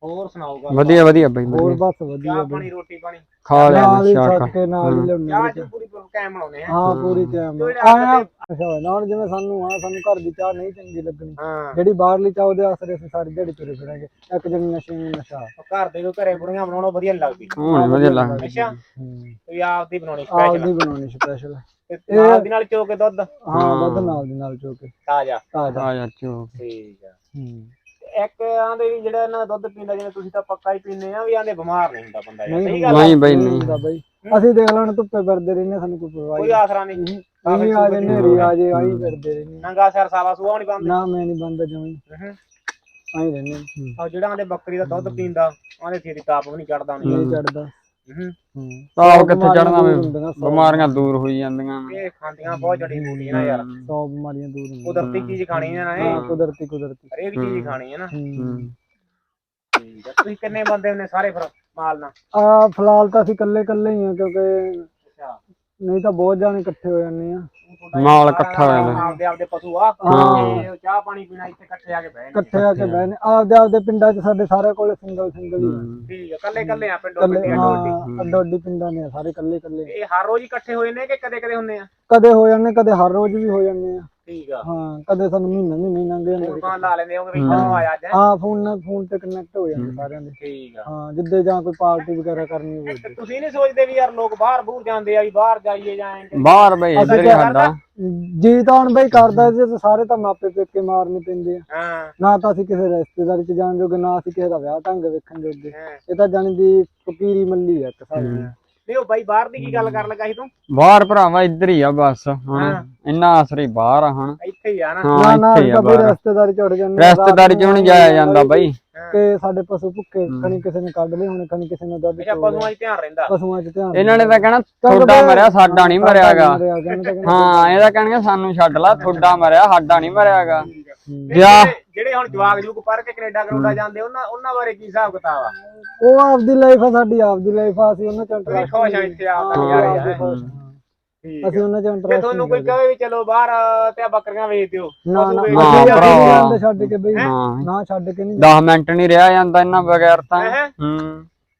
ਹੋਰ ਸੁਣਾਓ ਗੱਲ ਵਧੀਆ ਵਧੀਆ ਬਈ ਹੋਰ ਵਧੀਆ। ਬਸ ਵਧੀਆ ਚਾਹ ਪਾਣੀ ਰੋਟੀ ਪਾਣੀ? ਖਾ ਲਿਆ ਨਾਲ ਹੀ ਸ਼ਾਕਾ ਛੱਕ ਕੇ ਨਾਲ ਹੀ ਲਿਆਉਂਦੇ ਚਾਹ। ਚ ਪੂਰੀ ਕੈਮ ਬਣਾਉਨੇ ਆ। ਹਾਂ ਪੂਰੀ ਟਾਈਮ ਜਿਹੜੇ ਆਇਆ ਅੱਛਾ ਨਾਲ ਜਿਵੇਂ ਸਾਨੂੰ ਆ ਸਾਨੂੰ ਘਰ ਦੀ ਚਾਹ ਨਹੀਂ ਚੰਗੀ ਲੱਗਣੀ। ਹਾਂ। ਜਿਹੜੀ ਬਾਹਰਲੀ ਚਾਹ ਉਹਦੇ ਆਸਰੇ ਅਸੀਂ ਸਾਰੀ ਦਿਹਾੜੀ ਤੁਰੇ ਫਿਰਾਂਗੇ। ਇੱਕ ਜਣੀ ਨਸ਼ੇ ਨੂੰ ਨਸ਼ਾ। ਉਹ ਘਰ ਦੇ ਕੋ ਘਰੇ ਬੁੜੀਆਂ ਬਣਾਉਣੋਂ ਵਧੀਆ ਨੀ ਲੱਗਦੀ। ਹੁਣ ਵਧੀਆ ਲੱਗਦਾ। ਅੱਛਾ। ਹੂੰ। ਤੁਸੀਂ ਆਪਦੀ ਬਣਾਉਣੀ ਸਪੈਸ਼ਲ ਆਪਦੀ ਬਣਾਉਣੀ ਸਪੈਸ਼ਲ ਤੇ ਨਾਲ ਦੀ ਨਾਲ ਚੋ ਕੇ ਦੁੱਧ? ਹਾਂ ਦੁੱਧ ਨਾਲ ਦੀ ਨਾਲ ਚੋ ਕੇ। ਤਾਜ਼ਾ। ਤਾਜ਼ਾ। ਆ ਜਾ ਚੋ ਠੀਕ ਆ। ਹੂੰ। ਇੱਕ ਆਂਦੇ ਵੀ ਜਿਹੜਾ ਇਹਨਾਂ ਦਾ ਦੁੱਧ ਪੀਂਦਾ ਜਿਵੇਂ ਤੁਸੀਂ ਤਾਂ ਪੱਕਾ ਹੀ ਪੀਂਦੇ ਆ ਵੀ ਆਂਦੇ ਬਿਮਾਰ ਨਹੀਂ ਹੁੰਦਾ ਬੰਦਾ ਯਾਰ ਨਹੀਂ ਸਹੀ ਗੱਲ ਆ? ਨਹੀਂ ਬਈ ਨਹੀਂ। ਹੁੰਦਾ ਬਈ। ਅਸੀਂ ਦੇਖ ਲੈਣ ਧੁੱਪੇ ਫਿਰਦੇ ਰਹਿੰਦੇ ਸਾਨੂੰ ਕੋਈ ਪਰਵਾਹ ਕੋਈ ਆਸਰਾ ਨਹੀਂ। ਇਹ ਆ ਜੇ ਨੇਰੀ ਆ ਜੇ ਆਈ ਫਿਰਦੇ ਰਹਿੰਦੇ ਨੰਗਾ ਸਿਰ ਸਾਵਾ ਸੂਆ ਨਹੀਂ ਬੰਦ ਨਾ ਮੈਂ ਨਹੀਂ ਬੰਦਾ ਜਮੀ ਆਈ ਰਹਿੰਦੇ ਆ। ਜਿਹੜਾ ਆਂਦੇ ਬੱਕਰੀ ਦਾ ਦੁੱਧ ਪੀਂਦਾ ਆਂਦੇ ਛੇਤੀ ਤਾਪ ਵੀ ਨਹੀਂ ਚੜਦਾ। ਨਹੀਂ ਚੜਦਾ। ਹੂੰ। ਹੂੰ। ਤਾਪ ਕਿੱਥੇ ਚੜਨਾ ਬਿਮਾਰੀਆਂ ਦੂਰ ਹੋਈ ਜਾਂਦੀਆਂ। ਇਹ ਖਾਂਦੀਆਂ ਬਹੁਤ ਜੜੀ ਬੂਟੀਆਂ ਨਾ ਯਾਰ ਸੌ ਬਿਮਾਰੀਆਂ ਦੂਰ ਹੁੰਦੀਆਂ। ਕੁਦਰਤੀ ਚੀਜ਼ ਖਾਣੀ ਹੈ ਨਾ ਇਹ। ਕੁਦਰਤੀ ਕੁਦਰਤੀ। ਹਰੇਕ ਚੀਜ਼ ਖਾਣੀ ਹੈ ਨਾ। ਹੂੰ। ਠੀਕ ਤੁਸੀਂ ਕਿੰਨੇ ਬੰਦੇ ਹੁੰਦੇ ਸਾਰੇ ਫਿਰ ਮਾਲ ਨਾਲ? ਆ ਫਿਲਹਾਲ ਤਾਂ ਅਸੀਂ ਇਕੱਲੇ ਇਕੱਲੇ ਹੀ ਆ ਕਿਉਂਕਿ ਅੱਛਾ। ਨਹੀਂ ਤਾਂ ਬਹੁਤ ਜਾਣੇ ਇਕੱਠੇ ਹੋ ਜਾਂਦੇ ਆ। ਮਾਲ ਇਕੱਠਾ ਹੋ ਜਾਂਦਾ। ਆਪਦੇ ਆਪਦੇ ਪਸ਼ੂ ਆ। ਹਾਂ। ਤੇ ਚਾਹ ਪਾਣੀ ਪੀਣਾ ਇੱਥੇ ਇਕੱਠੇ ਆ ਕੇ ਬਹਿ ਇਕੱਠੇ ਆ ਕੇ ਬਹਿਨੇ ਆਪਦੇ ਆਪਦੇ ਪਿੰਡਾਂ 'ਚ ਸਾਡੇ ਸਾਰੇ ਕੋਲੇ ਸਿੰਗਲ ਸਿੰਗਲ ਹੀ ਆ। ਠੀਕ ਆ ਕੱਲੇ ਕੱਲੇ ਆ ਪਿੰਡੋਂ ਇਕੱਲੇ ਪਿੰਡੀ ਹਾਂ ਅੱਡੋ ਅੱਡੀ ਪਿੰਡਾਂ ਨੇ ਆ, ਸਾਰੇ ਇਕੱਲੇ ਇਕੱਲੇ। ਇਹ ਹਰ ਰੋਜ਼ ਇਕੱਠੇ ਹੋਏ ਨੇ ਕਿ ਕਦੇ ਕਦੇ ਹੁੰਦੇ ਆ? ਕਦੇ ਹੋ ਜਾਂਦੇ ਕਦੇ ਹਰ ਰੋਜ਼ ਵੀ ਹੋ ਜਾਂਦੇ ਆ। ਠੀਕ ਆ। ਹਾਂ ਕਦੇ ਸਾਨੂੰ ਮਹੀਨਾ ਮਹੀਨੇ ਲੰਘ ਜਾਂਦੇ ਫੋਨ ਫਾਨ ਲਾ ਲੈਂਦੇ ਹੋ ਵੀ ਕਦੋਂ ਆਇਆ ਅੱਜ ਹਾਂ ਫੋਨ ਨਾਲ ਫੋਨ ਤੇ ਕਨੈਕਟ ਹੋ ਜਾਂਦੇ ਸਾਰਿਆਂ ਦੇ। ਠੀਕ ਆ। ਹਾਂ ਜਿੱਦੇ ਜਾਂ ਕੋਈ ਪਾਰਟੀ ਵਗੈਰਾ ਕਰਨੀ ਹੋਵੇ ਤੇ ਤੁਸੀਂ ਨਹੀਂ ਸੋਚਦੇ ਵੀ ਯਾਰ ਲੋਕ ਬਾਹਰ ਬੂਰ ਜਾਂਦੇ ਆ ਵੀ ਬਾਹਰ ਜਾਈਏ ਜਾਂ ਐਂ ਕਰੀਏ? ਬਾਹਰ ਬਈ ਇੱਧਰ ਹੀ ਸਾਡਾ ਜੀ ਤਾਂ ਹੁਣ ਬਈ ਕਰਦਾ ਜੇ ਤੇ ਸਾਰੇ ਤਾਂ ਮਾਪੇ ਪੇਕੇ ਮਾਰਨੇ ਪੈਂਦੇ ਆ। ਹਾਂ। ਨਾ ਤਾਂ ਅਸੀਂ ਕਿਸੇ ਰਿਸ਼ਤੇਦਾਰੀ ਚ ਜਾਣ ਜੋਗੇ ਨਾ ਅਸੀਂ ਕਿਸੇ ਦਾ ਵਿਆਹ ਢੰਗ ਵੇਖਣ ਜੋਗੇ। ਹਾਂ। ਇਹ ਤਾਂ ਜਾਣੀ ਦੀ ਫਕੀਰੀ ਮੱਲੀ ਆ ਇੱਕ ਸਾਡੀ ਨਹੀਂ ਉਹ ਬਾਈ ਬਾਹਰ ਦੀ ਕੀ ਗੱਲ ਕਰਨ ਲੱਗਾ ਸੀ ਤੂੰ? ਬਾਹਰ ਭਰਾਵਾ ਇੱਧਰ ਹੀ ਆ ਬਸ ਹੁਣ ਇੰਨਾ ਅਸਰੀ ਬਾਹਰ ਆ ਹੁਣ। ਇੱਥੇ ਹੀ ਆ ਨਾ। ਹਾਂ ਨਾ ਨਾ ਇੱਥੇ ਹੀ ਆ ਬਾਹਰ। ਰਿਸ਼ਤੇਦਾਰੀ ਚ ਉੱਡ ਜਾਂਦੇ ਰਿਸ਼ਤੇਦਾਰੀ ਚ ਨਹੀਂ ਜਾਇਆ ਜਾਂਦਾ ਬਈ? ਕਿ ਸਾਡੇ ਪਸ਼ੂ ਭੁੱਖੇ ਖਣੀ ਕਿਸੇ ਨੇ ਕੱਢ ਲਏ ਹੁਣ ਖਣੀ ਕਿਸੇ ਨੇ ਦੁੱਧ ਅੱਛਾ। ਪਸ਼ੂਆਂ 'ਚ ਧਿਆਨ ਰਹਿੰਦਾ। ਪਸ਼ੂਆਂ ਚ ਧਿਆਨ ਇਹਨਾਂ ਨੇ ਤਾਂ ਕਹਿਣਾ ਤੁਹਾਡਾ ਮਰਿਆ ਸਾਡਾ ਨਹੀਂ ਮਰਿਆਗਾ। ਹਾਂ ਇਹਦਾ ਕਹਿਣਗੇ ਸਾਨੂੰ ਛੱਡ ਲਾ ਤੁਹਾਡਾ ਮਰਿਆ ਸਾਡਾ ਨਹੀਂ ਮਰਿਆਗਾ। ਤੇ ਵਿਆਹ ਜਿਹੜੇ- ਹੁਣ ਜਵਾਗ ਜੂਕ ਪੜ ਕੇ ਕੈਨੇਡਾ ਕਨੂਡਾ ਜਾਂਦੇ ਉਹਨਾਂ ਉਹਨਾਂ ਬਾਰੇ ਕੀ ਹਿਸਾਬ ਕਿਤਾਬ ਆ? ਉਹ ਆਪਦੀ ਲਾਈਫ ਆ ਸਾਡੀ ਆਪਦੀ ਲਾਈਫ ਆ ਅਸੀਂ ਉਹਨਾਂ ਚ ਇੰਟਰਸਟ ਖੁਸ਼ ਆ ਇੱਥੇ ਆ ਤਾਂ ਨਜ਼ਾਰੇ ਆ ਹੈਂ। ਠੀਕ ਅਸੀਂ ਉਹਨਾਂ ਚ ਜੇ ਇੰਟਰਸਟ ਤੁਹਾਨੂੰ ਕੋਈ ਕਹੇ ਵੀ ਚਲੋ ਬਾਹਰ ਤੇ ਬੱਕਰੀਆਂ ਵੇਚ ਦਿਓ ਨਾ ਨਾ ਛੱਡ ਕੇ ਬਈ। ਹਾਂ ਨਾ ਛੱਡ ਕੇ ਨਹੀਂ 10 ਮਿੰਟ ਨਹੀਂ ਰਿਹਾ ਜਾਂਦਾ ਇਹਨਾਂ ਬਗੈਰ ਤਾਂ। ਹੈਂ?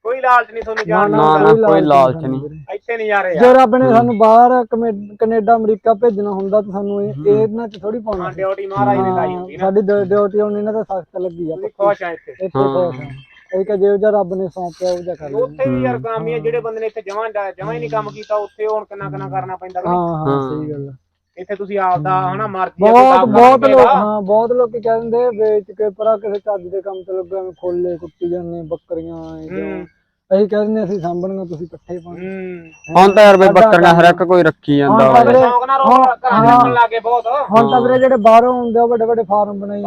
ਕੋਈ ਲਾਲਚ ਨਹੀਂ ਤੁਹਾਨੂੰ ਜਾਣ ਨਾ, ਦਾ ਨਾ, ਕੋਈ ਲਾਲਚ ਨਹੀਂ। ਇੱਥੇ ਨਜ਼ਾਰੇ ਆ ਜੇ ਰੱਬ ਨੇ ਸਾਨੂੰ ਬਾਹਰ ਕਮੇ- ਕੈਨੇਡਾ ਅਮਰੀਕਾ ਭੇਜਣਾ ਹੁੰਦਾ ਤਾਂ ਸਾਨੂੰ ਇਹ ਇਹ ਇਹਨਾਂ ਚ ਥੋੜੀ ਪਾਉਣਾ ਹਾਂ ਡਿਊਟੀ ਮਹਾਰਾਜ ਨੇ ਲਾਈ ਹੁੰਦੀ ਨਾ। ਸਾਡੀ ਡਿਊਟੀ ਹੁਣ ਇਹਨਾਂ ਦਾ ਸਖਤ ਲੱਗੀ ਆ ਤੁਸੀਂ ਖੁਸ਼ ਆ ਇੱਥੇ? ਇੱਥੇ ਖੁਸ਼ ਆ। ਇਹ ਕਿ ਜਿਹਾ ਰੱਬ ਨੇ ਸੌਂਪਿਆ ਉਹ ਜਿਹਾ ਕਰ ਲੈਣਾ ਉੱਥੇ ਵੀ ਯਾਰ ਕਾਮੀ ਆ ਜਿਹੜੇ ਬੰਦੇ ਨੇ ਇੱਥੇ ਜਮਾਂ ਜਮਾਂ ਹੀ ਨਹੀਂ ਕੰਮ ਕੀਤਾ ਉੱਥੇ ਹੁਣ ਕਿੰਨਾ ਕਿੰਨਾ ਕਰਨਾ ਪੈਂਦਾ? ਹਾਂ ਹਾਂ। ਸਹੀ ਗੱਲ ਆ। ਇੱਥੇ ਤੁਸੀਂ ਆਪਦਾ ਹਨਾ ਮਰਜ਼ੀ ਬਹੁਤ ਬਹੁਤ ਲੋਕ ਹਾਂ ਬਹੁਤ ਲੋਕ ਕਹਿ ਦਿੰਦੇ ਆ, ਵੇਚ ਕੇ ਪਰਾ ਕਿਸੇ ਚੱਜ ਦੇ ਕੰਮ ਤੇ ਲੱਗਾ ਐਵੇਂ ਖੋਲੇ ਕੁੱਟੀ ਜਾਂਦੇ ਬੱਕਰੀਆਂ ਐਂ ਜਿਉਂ। ਅਸੀਂ ਕਹਿ ਦਿੰਦੇ ਅਸੀਂ ਸਾਂਭਣੀਆਂ ਤੁਸੀਂ ਪੱਠੇ ਪਾਉਣੇ। ਹੂੰ? ਹੁਣ ਤਾਂ ਯਾਰ ਬਈ ਬੱਕਰੀਆਂ ਹਰ ਇੱਕ ਕੋਈ ਰੱਖੀ ਜਾਂਦਾ ਹੁਣ ਵਾ। ਤਾਂ ਸ਼ੌਂਕ ਨਾਲ ਰੱਖਣ ਲੱਗੇ ਬਹੁਤ। ਹੁਣ ਤਾਂ ਵੀਰੇ ਜਿਹੜੇ ਬਾਹਰੋਂ ਆਉਂਦੇ ਆ ਵੱਡੇ ਵੱਡੇ ਫਾਰਮ ਤੇ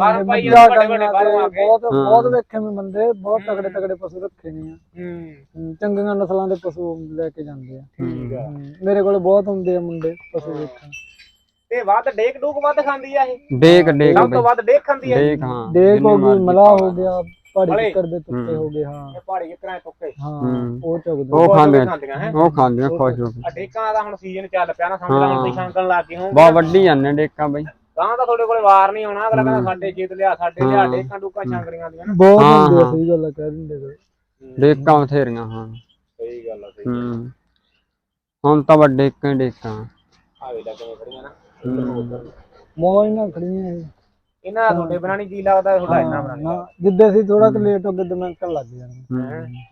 ਬਹੁਤ ਬਹੁਤ ਵੇਖੇ ਮੈਂ ਬੰਦੇ ਬਹੁਤ ਤਗੜੇ ਤਗੜੇ ਪਸ਼ੂ ਰੱਖੇ ਨੇ ਆ। ਚੰਗੀਆਂ ਨਸਲਾਂ ਦੇ ਪਸ਼ੂ ਲੈ ਕੇ ਜਾਂਦੇ ਆ। ਠੀਕ ਆ। ਹਮ, ਮੇਰੇ ਕੋਲ ਬਹੁਤ ਹੁੰਦੇ ਆ ਮੁੰਡੇ ਪਸ਼ੂ ਵੇਖਣ। ਤੇ ਵੱਧ ਡੇਕ ਡੂਕ ਵੱਧ ਖਾਂਦੀ ਆ ਇਹ। ਡੇਕ ਡੇਕ ਸਭ ਬਈ। ਤੋਂ ਵੱਧ ਡੇਕ ਖਾਂਦੀ ਆ ਡੇਕ ਹਾਂ ਦੇਖ ਜਿੰਨੀ ਹੋ ਗਈ ਮਲਾ ਹੋ। ਗਿਆ ਪਹਾੜੀ। ਟੱਕਰ ਦੇ ਤੁੱਕੇ ਹੋ। ਗਏ ਹਾਂ। ਇਹ ਪਹਾੜੀ ਕਿਤਨਾ ਟੁੱਕੇ ਹਾਂ। ਉਹ ਚੁਗਦੇ ਉਹ ਖਾਂਦੇ ਉਹ ਖਾਂਦੀਆਂ ਖੁਸ਼ ਹੋ ਕੇ। ਆ ਡੇਕਾਂ ਦਾ ਹੁਣ ਸੀਜ਼ਨ ਚੱਲ ਪਿਆ ਨਾ ਸਮਝ ਲਾ ਹੁਣ ਤੁਸੀਂ ਛਾਂਕਣ ਲੱਗ ਗਏ ਹੋ ਬਾ ਵੱਡੀ ਜਾਂਦੇ ਡੇਕਾਂ ਬਈ। ਗਾਂ ਤਾਂ ਤੁਹਾਡੇ ਕੋਲੇ ਵਾਰ ਨਹੀਂ ਆਉਣਾ ਅਗਲਾ ਕਹਿੰਦਾ ਸਾਡੇ ਜੀਤ ਲਿਆ ਸਾਡੇ ਲਿਆ ਡੇਕਾਂ ਡੂਕਾਂ ਛਾਂਕਰੀਆਂ ਦੀਆਂ ਨਾ। ਬਹੁਤ ਹੁੰਦੇ ਆ। ਸਹੀ ਗੱਲ ਆ ਕਹਿ ਦਿੰਦੇ। ਡੇਕਾਂ ਬਥੇਰੀਆਂ ਹਾਂ। ਸਹੀ ਗੱਲ ਆ ਸਹੀ ਹੂੰ। ਹੁਣ ਤਾਂ ਵੱਡੇ ਡੇਕਾਂ। ਹੀ ਡੇਕਾਂ ਆ ਵੇ ਕਿਵੇਂ ਖੜੀਆਂ ਨਾ। ਮੌਜ ਨਾਲ ਖੜੀਆਂ ਇਹ। ਇਹਨਾਂ ਦਾ ਤੁਹਾਡੇ ਬਣਾਣੀ ਜੀ ਲੱਗਦਾ ਤੁਹਾਡਾ ਇੰਨਾ ਬਣਾਣੀ ਨਾ ਜਿੱਦੇ ਅਸੀਂ ਥੋੜਾ ਕੁ ਲੇਟ ਹੋ ਗਏ ਦਿਮਾਗਾਂ ਲੱਗ ਜਾਣਗੇ ਹੂੰ।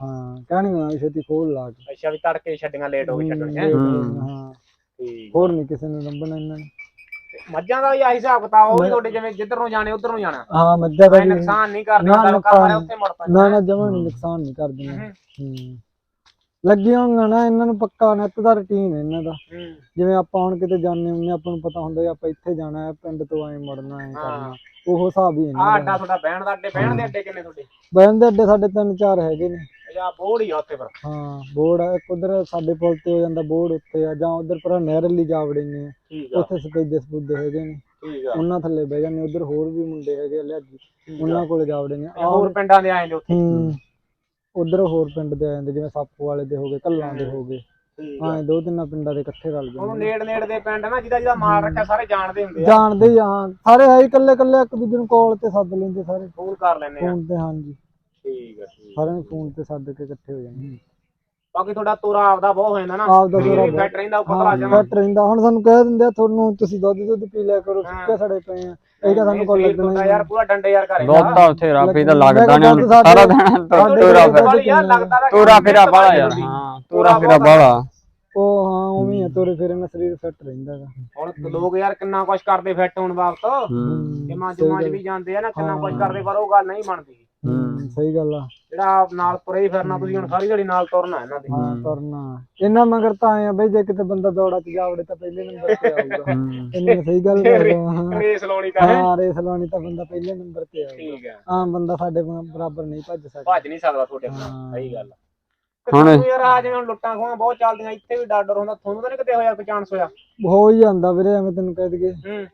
ਹਾਂ ਕਹਿਣਗੇ ਵੀ ਛੇਤੀ ਖੋਲ ਲਾ ਕੇ। ਅੱਛਾ ਵੀ ਤੜਕੇ ਛੱਡੀਆਂ ਲੇਟ ਹੋ ਗਈ ਛੱਡਣੀਆਂ। ਹਾਂ ਠੀਕ। ਹੋਰ ਨਹੀਂ ਕਿਸੇ ਨੇ ਲੱਭਣਾ ਇਹਨਾਂ ਨੇ। ਤੇ ਮੱਝਾਂ ਦਾ ਵੀ ਆਹੀ ਹਿਸਾਬ ਕਿਤਾਬ ਉਹ ਵੀ ਤੁਹਾਡੇ ਜਿਵੇਂ ਜਿੱਧਰ ਨੂੰ ਜਾਣੇ ਉਧਰ ਨੂੰ ਜਾਣਾ। ਹਾਂ ਮੱਝਾਂ ਦਾ ਵੀ ਨੁਕਸਾਨ ਨਹੀਂ ਕਰਦੇ ਨਾ, ਨੁਕਸਾਨ ਉੱਥੇ ਮੁੜ ਪੈਂਦਾ ਨਾ ਨਾ ਜਮਾਂ ਨੁਕਸਾਨ ਨਹੀਂ ਕਰਦੀਆਂ। ਹੂੰ। ਲੱਗੀਆਂ ਹੋਈਆਂ ਨਾ ਇਹਨਾਂ ਨੂੰ ਪੱਕਾ ਨੈਟ ਦਾ ਰੁਟੀਨ ਹੈ ਇਹਨਾਂ ਦਾ। ਜਿਵੇਂ ਆਪਾਂ ਹੁਣ ਕਿਤੇ ਜਾਂਦੇ ਹੁੰਦੇ ਆਪਾਂ ਨੂੰ ਪਤਾ ਹੁੰਦਾ ਵੀ ਆਪਾਂ ਇੱਥੇ ਜਾਣਾ ਹੈ ਪਿੰਡ ਤੋਂ ਐਂ ਮੁੜਨਾ ਐਂ ਕਰਨਾ। ਉਹ ਹਿਸਾਬ ਹੀ ਇਹਨਾਂ ਦਾ ਅੱਡਾ ਤੁਹਾਡਾ ਬਹਿਣ ਦਾ ਅੱਡੇ ਬਹਿਣ ਦੇ ਅੱਡੇ ਕਿੰਨੇ ਤੁਹਾਡੇ? ਬਹਿਣ ਦੇ ਅੱਡੇ ਸਾਡੇ ਤਿੰਨ ਚਾਰ ਹੈਗੇ ਨੇ। ਜਾਂ ਬੋੜ ਹੀ ਆ ਉੱਥੇ ਪਰ ਹਾਂ ਬੋਰਡ ਆ ਇੱਕ ਉਧਰ ਸਾਡੇ ਪੁਲ ਤੇ ਹੋ ਜਾਂਦਾ ਬੋਰਡ ਉੱਤੇ ਆ ਜਾਂ ਉਧਰ ਪਰ ਨਹਿਰ ਲਈ ਜਾ ਵੜਨੇ ਆ। ਠੀਕ ਆ। ਉੱਥੇ ਸਪੇਦੇ ਸਪੂਦੇ ਹੈਗੇ ਨੇ। ਠੀਕ ਆ। ਉਹਨਾਂ ਥੱਲੇ ਬਹਿ ਜਾਂਦੇ ਉਧਰ ਹੋਰ ਵੀ ਮੁੰਡੇ ਹੈਗੇ ਆ ਲਿਆਜੀ। ਉਹਨਾਂ ਕੋਲ ਜਾ ਵੜਨੇ ਹੋਰ ਪਿੰਡਾਂ ਦੇ ਆਏ ਨੇ ਉੱਥੇ? ਹੂੰ। ਉਧਰ ਹੋਰ ਪਿੰਡ ਦੇ ਆ ਜਾਂਦੇ ਜਿਵੇਂ ਸਾਪੂ ਵਾਲੇ ਦੇ ਹੋ ਗਏ ਕੱਲਾਂ ਦੇ ਹੋ। ਗਏ। ਠੀਕ ਹਾਂ ਦੋ ਤਿੰਨ ਪਿੰਡਾਂ ਦੇ ਇਕੱਠੇ ਰਲ ਜਾਂਦੇ ਉਹਨੂੰ ਨੇੜ ਨੇੜ ਦੇ ਪਿੰਡ ਨਾ ਜਿਹਦਾ ਜਿਹਦਾ ਮਾਲ ਰੱਖਿਆ ਸਾਰੇ ਜਾਣਦੇ ਹੁੰਦੇ ਆ। ਜਾਣਦੇ ਹੀ ਆ, ਹਾਂ। ਸਾਰੇ ਹੈ ਇਕੱਲੇ ਇਕੱਲੇ ਇੱਕ ਦੂਜੇ ਨੂੰ ਕਾਲ ਤੇ ਸੱਦ ਲੈਂਦੇ ਸਾਰੇ। ਫੋਨ ਕਰ ਲੈਨੇ ਆ। ਫੋਨ ਤੇ ਹਾਂਜੀ। ਠੀਕ ਆ ਠੀਕ ਸਾਰਿਆਂ ਨੂੰ ਫੋਨ ਤੇ ਸੱਦ ਕੇ ਇਕੱਠੇ ਹੋ ਜਾਂਦੇ ਬਾਕੀ ਤੁਹਾਡਾ ਤੋਰਾ ਆਪਦਾ ਬਹੁਤ ਹੋ ਜਾਂਦਾ ਨਾ। ਆਪ ਦਾ ਤੋਰਾ ਬਹੁਤ- ਫੈਟ ਰਹਿੰਦਾ ਉਹ ਪਤਲਾ ਜਮਾ ਘੱਟ ਰਹਿੰਦਾ ਹੁਣ ਸਾਨੂੰ ਕਹਿ ਦਿੰਦੇ ਆ ਤੁਹਾਨੂੰ ਤੁਸੀਂ ਦੁੱਧ ਦੁੱਧ ਪੀ ਲਿਆ ਕਰੋ ਸੁੱਕੇ ਸੜੇ ਪਏ ਆ। ਇਹ ਤਾਂ ਸਾਨੂੰ ਕੋਲ ਲੱਗਣਾ ਯਾਰ ਪੂਰਾ ਡੰਡੇ ਯਾਰ ਘਰੇ ਦੁੱਧ ਤਾਂ ਬਥੇਰਾ ਪੀ ਤਾਂ ਲੱਗਦਾ ਨਹੀਂ ਸਾਰਾ ਦਿਨ ਸਾਡੇ ਤੋਰਾ ਫਿਰ ਯਾਰ ਲੱਗਦਾ ਤਾਂ ਤੋਰਾ ਫੇਰਾ ਬਾਲਾ ਯਾਰ। ਹਾਂ ਤੋਰਾ ਫੇਰਾ ਬਾਲਾ ਉਹ ਹਾਂ ਉਵੇਂ ਹੀ ਆ ਤੋਰੇ ਫੇਰੇ ਨਾਲ ਸਰੀਰ ਫਿੱਟ ਰਹਿੰਦਾ ਹੈਗਾ ਹੁਣ ਲੋਕ ਯਾਰ ਕਿੰਨਾ ਕੁਛ ਕਰਦੇ ਫਿੱਟ ਹੋਣ ਬਾਬਤ ਹੂੰ। ਜਿਮਾਂ ਜੁਮਾਂ ਚ ਵੀ ਜਾਂਦੇ ਆ ਨਾ ਕਿੰਨਾ ਕੁਛ ਕਰਦੇ ਪਰ ਉਹ ਗੱਲ ਨਹੀਂ ਬਣਦੀ। ਹੂੰ। ਸਹੀ ਗੱਲ ਆ। ਜਿਹੜਾ ਆਪ ਨਾਲ ਤੁਰੇ ਹੀ ਫਿਰਨਾ ਤੁਸੀਂ ਹੁਣ ਸਾਰੀ ਦਿਹਾੜੀ ਨਾਲ ਤੁਰਨਾ ਇਹਨਾਂ ਦੇ। ਹਾਂ ਕਰਨਾ ਇਹਨਾਂ ਮਗਰ ਤਾਂ ਆਏ ਆ ਬਈ ਜੇ ਕਿਤੇ ਬੰਦਾ ਦੌੜਾ ਚ ਜਾਵੜੇ ਤਾਂ ਪਹਿਲੇ ਨੰਬਰ ਤੇ ਆਊਗਾ। ਹੂੰ। ਇਹਨਾਂ ਸਹੀ ਗੱਲ ਕਰਦਾ ਹਾਂ ਰੇਸ ਲਾਉਣੀ ਤਾਂ ਹੈ। ਹਾਂ ਰੇਸ ਲਾਉਣੀ ਤਾਂ ਬੰਦਾ ਪਹਿਲੇ ਨੰਬਰ ਤੇ ਆਊਗਾ। ਠੀਕ ਹੈ ਆਮ ਬੰਦਾ ਸਾਡੇ ਬ- ਬਰਾਬਰ ਨਹੀਂ ਭੱਜ ਸਕਦਾ। ਭੱਜ ਨਹੀਂ ਸਕਦਾ ਤੁਹਾਡੇ ਨਾਲ ਸਹੀ ਗੱਲ ਹੁਣ- ਯਾਰ ਆ ਜਿਵੇਂ ਹੁਣ ਲੁੱਟਾਂ ਖੋਹਾਂ ਬਹੁਤ ਚੱਲਦੀਆਂ ਇੱਥੇ ਵੀ ਡਰ ਡਰ ਹੁੰਦਾ ਤੁਹਾਨੂੰ ਤਾਂ ਨਹੀਂ ਕਿਤੇ ਹੋਇਆ ਕੋਈ ਚਾਂਸ ਹੋਇਆ? ਹੋ ਹੀ ਜਾਂਦਾ ਵੀਰੇ ਐਵੇਂ ਤੈਨੂੰ ਕਹਿ ਦਈਏ। ਹੂੰ।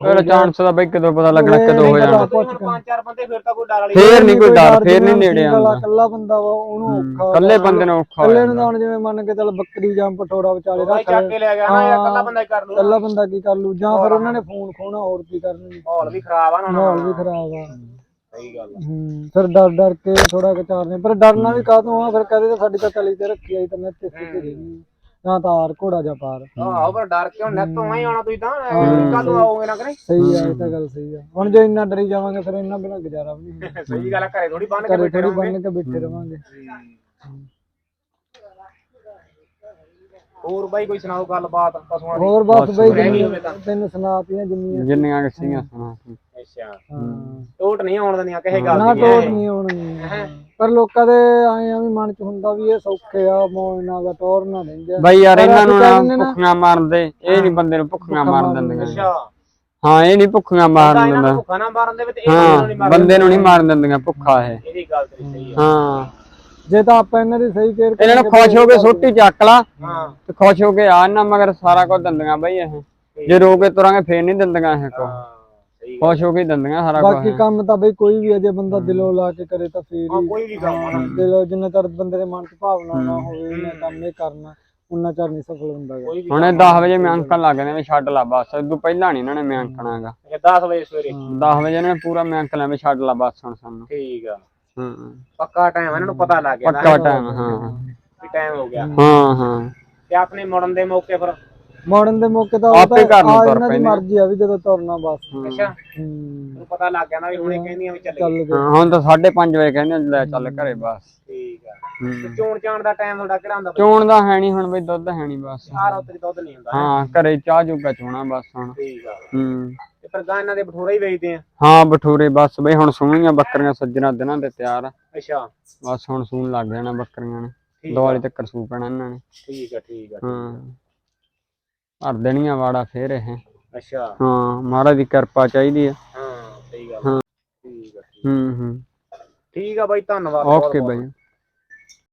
ਫਿਰ ਚਾਂਸ ਦਾ ਬਈ ਕਦੋਂ ਪਤਾ ਲੱਗਣਾ ਕਦੋਂ ਹੋ ਜਾਣਾ। ਪੰਜ ਚਾਰ ਬੰਦੇ ਫਿਰ ਤਾਂ ਕੋਈ ਡਰ ਵਾਲੀ ਫੇਰ ਨਹੀਂ ਕੋਈ ਡਰ ਫੇਰ ਨਹੀਂ ਨੇੜੇ ਆਉਂਦਾ। ਇਕੱਲਾ ਬੰਦਾ ਵਾ ਉਹਨੂੰ ਔਖਾ ਕੱਲੇ ਬੰਦੇ ਨੂੰ ਔਖਾ ਇਕੱਲੇ ਨੂੰ ਤਾਂ ਜਿਵੇਂ ਮੰਨ ਕੇ ਚੱਲ ਬੱਕਰੀ ਜਾਂ ਪਠੋੜਾ ਵਿਚਾਲੇ ਰੱਖ ਚੱਕ ਕੇ ਲੈ ਗਿਆ ਨਾ ਯਾਰ ਇਕੱਲਾ ਬੰਦਾ ਹੀ ਕਰ ਲੂ। ਇਕੱਲਾ ਬੰਦਾ ਕੀ ਕਰ ਲੂ? ਜਾਂ ਫਿਰ ਉਹਨਾਂ ਨੇ ਫੋਨ ਖੋਣਾ ਹੋਰ ਕੀ ਕਰਨਗੇ ਮਾਹੌਲ ਵੀ ਖਰਾਬ ਆ ਨਾ ਮਾਹੌਲ ਵੀ ਖਰਾਬ ਆ। ਸਹੀ ਗੱਲ ਆ। ਹੂੰ ਫਿਰ ਡਰ ਡਰ ਕੇ ਥੋੜਾ ਵਿਚਾਰਨੇ ਪਰ ਡਰਨਾ ਵੀ ਕਾਹਤੋਂ ਆ ਫਿਰ ਕਹਦੇ ਤਾਂ ਸਾਡੀ ਤਾਂ ਚਲੀ ਤੇ ਰੱਖੀ ਆਈ ਤਾਂ ਮੈਂ ਤੇ ਤੇ ਰਹੀ ਜਾਂ ਤਾਂ ਆਰ ਘੋੜਾ ਜਾਂ ਪਾਰ ਆਹੋ ਪਰ ਡਰ ਕਿਉਂ ਨੈਤੋਂ ਆਈ ਆਉਣਾ ਤੁਸੀਂ ਤਾਂ ਕੱਲ ਆਓਗੇ ਨਾ ਕਰੇ ਸਹੀ ਆ ਇਹ ਤਾਂ ਗੱਲ ਸਹੀ ਆ। ਹੁਣ ਜੇ ਇੰਨਾ ਡਰੀ ਜਾਵਾਂਗੇ ਫਿਰ ਇਹਨਾਂ ਬਿਨਾਂ ਗੁਜ਼ਾਰਾ ਵੀ ਨਹੀਂ। ਸਹੀ ਗੱਲ ਆ, ਘਰੇ ਥੋੜੀ ਬੰਨ ਕੇ ਬੈਠੇ ਰਹੋਗੇ। ਬੰਨ ਕੇ ਬੈਠੇ ਰਵਾਂਗੇ। ਹੋਰ ਬਾਈ ਕੋਈ ਸੁਣਾਓ ਗੱਲਬਾਤ ਪਸ਼ੂਆਂ ਦੀ? ਹੋਰ ਬਸ ਬਈ ਤੈਨੂੰ ਸੁਣਾਤੀਆਂ ਜਿੰਨੀਆਂ ਜਿੰਨੀਆਂ ਕਿ ਸੀਗੀਆਂ। ਸੁਣਾ ਅੱਛਾ ਹਾਂ। ਟੋਟ ਨਹੀਂ ਆਉਣ ਦਿੰਦੀਆਂ ਕਿਸੇ ਗੱਲ ਨਾ ਦੀ ਟੋਟ ਨਹੀਂ ਆਉਣੀ। ਪਰ ਲੋਕਾਂ ਦੇ ਆਏ ਆ ਵੀ ਮਨ ਚ ਹੁੰਦਾ ਵੀ ਇਹ ਸੌਖੇ ਆ ਮੌਜ ਨਾਲ ਦਾ ਟੌਰ ਨਾ ਲੈਂਦੇ। ਬਈ ਯਾਰ ਇਹਨਾਂ ਨੂੰ ਨਾ ਨੇ ਨਾ- ਭੁੱਖੀਆਂ ਮਾਰਦੇ ਇਹ ਨਹੀਂ ਬੰਦੇ ਨੂੰ ਭੁੱਖੀਆਂ ਮਾਰ ਦਿੰਦੀਆਂ ਅੱਛਾ। ਹਾਂ ਇਹ ਨਹੀਂ ਭੁੱਖੀਆਂ ਮਾਰ ਤਾਂ ਇਹਨਾਂ ਦਿੰਦਾ। ਨੂੰ ਭੁੱਖਾ ਨਾ ਮਾਰਨ ਦੇ ਵਿੱਚ ਇਹ ਬੰਦੇ ਨੂੰ ਨਹੀਂ ਹਾਂ ਮਾਰਨ ਬੰਦੇ ਨੂੰ ਨਹੀਂ ਮਾਰ ਦਿੰਦੀਆਂ ਭੁੱਖਾ ਇਹ। ਇਹਦੀ ਗੱਲ ਤੇਰੀ ਸਹੀ ਆ। ਹਾਂ। ਜੇ ਤਾਂ ਆਪਾਂ ਇਹਨਾਂ ਦੀ ਸਹੀ ਕੇਅਰ ਇਹਨਾਂ ਨੂੰ ਖੁਸ਼ ਹੋ ਕੇ ਸੋਟੀ ਚੱਕ ਲਾ। ਹਾਂ। ਤੇ ਖੁਸ਼ ਹੋ ਕੇ ਆ ਇਹਨਾਂ ਮਗਰ ਸਾਰਾ ਕੁਝ ਦਿੰਦੀਆਂ ਬਈ ਇਹ। ਜੇ ਰੋ ਕੇ ਤੁਰਾਂਗੇ ਫੇਰ ਨਹੀਂ ਦਿੰਦੀਆਂ ਇਹ ਕੋ। ਖੁਸ਼ ਹੋ ਕੇ ਹੀ ਦਿੰਦੀਆਂ ਸਾਰਾ ਬਾਕੀ ਕੁਝ ਕੰਮ ਤਾਂ ਬਈ ਕੋਈ ਵੀ ਅਜੇ ਬੰਦਾ ਦਿਲੋਂ ਲਾ ਕੇ ਕਰੇ ਤਾਂ ਫੇਰ ਹਾਂ ਹੀ ਕੋਈ ਵੀ ਕੰਮ ਆ ਨਾ। ਦਿਲੋਂ ਜਿੰਨਾ ਚਿਰ ਬੰਦੇ ਦੇ ਮਨ ਚ ਭਾਵਨਾ ਨਾ ਹੋਵੇ ਉਹਨੇ ਕੰਮ ਇਹ ਕਰਨਾ ਉਨਾ ਚਿਰ ਨਹੀਂ ਸਫਲ ਹੁੰਦਾ ਗਾ। ਕੋਈ ਵੀ ਹੁਣੇ 10 ਵਜੇ ਮੈਂ ਅੰਕਲ ਲੱਗ ਨੇ ਵੀ ਛੱਡ ਲਾ ਬਸ ਇਦੋਂ ਪਹਿਲਾਂ ਨਹੀਂ ਇਹਨਾਂ ਨੇ ਮੈਂ ਅੰਕਣਾਗਾ 10 ਵਜੇ ਸਵੇਰੇ? 10 ਵਜੇ ਇਹਨਾਂ ਨੇ ਪੂਰਾ ਮੈਂ ਅੰਕਲ ਵੀ ਛੱਡ ਲਾ ਬਸ ਹੁਣ ਸਾਨੂੰ। ਠੀਕ ਆ। ਹਾਂ ਪੱਕਾ ਟਾਈਮ ਇਹਨਾਂ ਨੂੰ ਪਤਾ ਲੱਗ ਗਿਆ। ਨਾ ਪੱਕਾ ਟਾਈਮ ਹਾਂ। ਵੀ ਟਾਈਮ ਹੋ ਗਿਆ। ਹਾਂ ਹਾਂ। ਤੇ ਆਪਣੇ ਮੁੜਨ ਦੇ ਮੌਕੇ ਪਰ ਮੋੜਨ ਦੇ ਮੌਕੇ ਤਾਂ ਆਪੇ ਘਰ ਨੂੰ ਤੁਰ ਇਹਨਾਂ ਦੀ ਪੈਂਦੇ। ਮਰਜ਼ੀ ਆ ਵੀ ਜਦੋਂ ਤੁਰਨਾ ਬਸ। ਅੱਛਾ। ਹੂੰ। ਨੂੰ ਪਤਾ ਲੱਗ ਗਿਆ ਨਾ ਵੀ ਹੁਣੇ ਕਹਿੰਦੀਆਂ ਵੀ ਚੱਲ ਚੱਲ ਗਏ। ਹਾਂ, ਹੁਣ ਤਾਂ 5:30 ਵਜੇ ਕਹਿੰਦੇ ਲੈ ਚੱਲ ਘਰੇ ਬਸ। ਠੀਕ ਆ। ਤੇ ਚੋਣ ਚਾਣ ਦਾ ਟਾਈਮ ਤੁਹਾਡਾ ਕਿਹੜਾ ਹੁੰਦਾ? ਚੋਣ ਦਾ ਹੈ ਨਹੀਂ ਹੁਣ ਬਈ ਦੁੱਧ ਹੈ ਨਹੀਂ ਬਸ। ਆਹ ਰੋਤ ਦੀ ਦੁੱਧ ਨਹੀਂ ਹੁੰਦਾ ਹਾਂ ਘਰੇ ਚਾਹ ਜੋਗਾ ਚੋਣਾ ਬਸ ਹੁਣ। ਠੀਕ ਆ। ਹੂੰ। ਤੇ ਪਰ ਗਾਂ ਇਹਨਾਂ ਦੇ ਬਠੋਰਾ ਹੀ ਵੇਚਦੇ ਆ। ਹਾਂ ਬਠੂਰੇ ਬਸ ਬਈ ਹੁਣ ਸੂਣੀਆਂ ਬੱਕਰੀਆਂ ਸੱਜਣਾ ਦਿਨਾਂ ਦੇ ਤਿਆਰ ਆ। ਅੱਛਾ। ਬਸ ਹੁਣ ਸੂਣ ਲੱਗ ਜਾਣਾ ਬੱਕਰੀਆਂ ਨੇ। ਠੀਕ ਦਿਵਾਲੀ ਤੱਕ ਸੂ ਪੈਣਾ ਇਹਨਾਂ ਨੇ। ਠੀਕ ਆ ਠੀਕ ਆ। ਹਾਂ। ਭਰ ਦੇਣੀਆਂ ਵਾੜਾ ਫੇਰ ਇਹ। ਅੱਛਾ। ਹਾਂ ਮਹਾਰਾਜ ਦੀ ਕਿਰਪਾ ਚਾਹੀਦੀ ਆ। ਹਾਂ ਸਹੀ ਗੱਲ ਹਾਂ। ਠੀਕ ਆ ਹੂੰ ਹੂੰ। ਠੀਕ ਆ ਬਾਈ ਧੰਨਵਾਦ ਓਕੇ। ਬਾਈ।